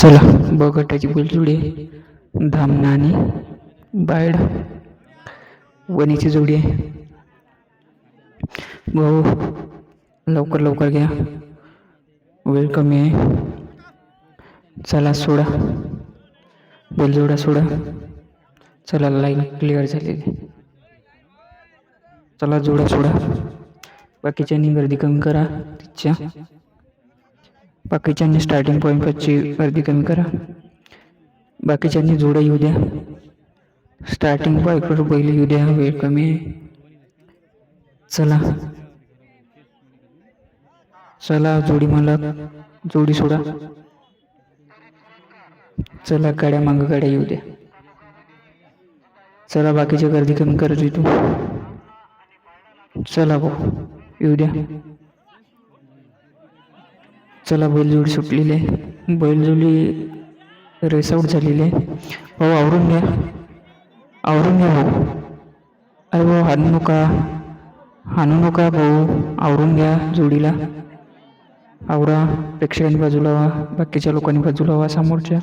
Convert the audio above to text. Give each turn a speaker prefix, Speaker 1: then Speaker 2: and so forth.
Speaker 1: चला बगटाची बैलजोडी आहे. धामना आणि बायड वनीची जोडी आहे. भाऊ लवकर लवकर घ्या. वेळ कमी आहे. चला सोडा. बैलजोडा सोडा. चला लाईन क्लिअर झालेली चला जोडा सोडा. बाकीच्यांनी गर्दी कमी करा. तिच्या. बाकीच्यांनी स्टार्टिंग पॉईंटची गर्दी कमी करा. बाकीच्यांनी जोडं येऊ द्या. स्टार्टिंग पॉईंटवर बैल येऊ द्या वेळ कमी आहे. चला. चला जोडी मला जोडी सोडा. चला गाड्या मागं गाड्या येऊ द्या. चला बाकीची गर्दी कमी करायची तू चला भाऊ येऊ द्या. चला बैलजोडी सुटलेली आहे. बैलजोडी रेस आऊट झालेली आहे. भाऊ आवरून घ्या. आवरून घ्या भाऊ. अरे भाऊ हाणू नका. हाणू नका भाऊ. आवरून घ्या जोडीला. आवरा. प्रेक्षकांनी बाजूला व्हा. बाकीच्या लोकांनी बाजूला व्हा. समोरच्या.